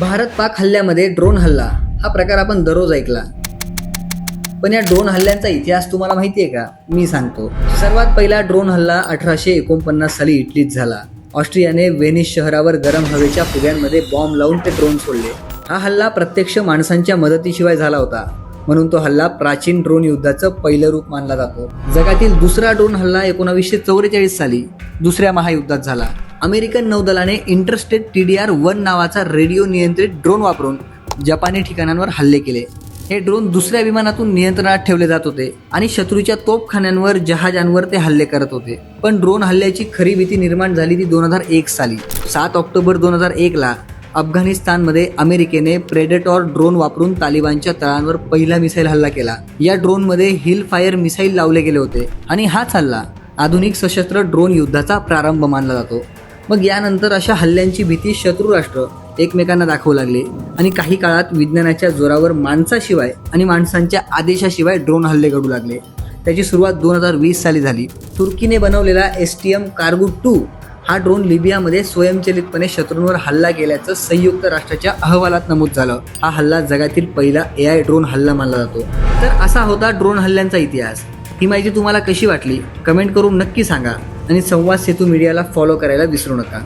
भारत पाक हल्ल्यामध्ये ड्रोन हल्ला. हा प्रकार आपण दररोज ऐकला. पण या ड्रोन हल्ल्यांचा इतिहास तुम्हाला माहिती आहे का? मी सांगतो. सर्वात पहिला ड्रोन हल्ला अठराशे एकोणपन्नास साली इटलीत झाला. ऑस्ट्रियाने वेनिस शहरावर गरम हवेच्या फुग्यांमध्ये बॉम्ब लावून ते ड्रोन सोडले. हा हल्ला प्रत्यक्ष माणसांच्या मदतीशिवाय झाला होता. म्हणून तो हल्ला प्राचीन ड्रोन युद्धाचं पहिलं रूप मानला जातो. जगातील दुसरा ड्रोन हल्ला एकोणावीसशे चौवेचाळीस साली दुसऱ्या महायुद्धात झाला. American नौदलाने interstate T D R one नावाचा रेडिओ नियंत्रित ड्रोन वापरून जपानी ठिकाणांवर हल्ले केले. हे ड्रोन दुसऱ्या विमानातून नियंत्रणात ठेवले जात होते आणि शत्रूच्या तोफखान्यांवर जहाजांवर ते हल्ले करत होते. पण ड्रोन हल्ल्याची खरी भीती निर्माण झाली ती दोन हजार एक साली. सात ऑक्टोबर दोन हजार एकला अफगाणिस्तानमध्ये अमेरिकेने प्रेडेटॉर ड्रोन वापरून तालिबानच्या तळांवर पहिला मिसाईल हल्ला केला. या ड्रोनमध्ये हिल फायर मिसाईल लावले गेले होते आणि हाच हल्ला आधुनिक सशस्त्र ड्रोन युद्धाचा प्रारंभ मानला जातो. मग यानंतर अशा हल्ल्यांची भीती शत्रू राष्ट्र एकमेकांना दाखवू लागले आणि काही काळात विज्ञानाच्या जोरावर माणसाशिवाय आणि माणसांच्या आदेशाशिवाय ड्रोन हल्ले घडू लागले. त्याची सुरुवात दोन हजार वीस साली झाली. तुर्कीने बनवलेला S T M Kargu two हा ड्रोन लिबियामध्ये स्वयंचलितपणे शत्रूंवर हल्ला केल्याचं संयुक्त राष्ट्राच्या अहवालात नमूद झालं. हा हल्ला जगातील पहिला ए आय ड्रोन हल्ला मानला जातो. तर असा होता ड्रोन हल्ल्यांचा इतिहास. ही माहिती तुम्हाला कशी वाटली? कमेंट करून नक्की सांगा. आणि संवाद सेतू मीडियाला फॉलो करायला विसरू नका.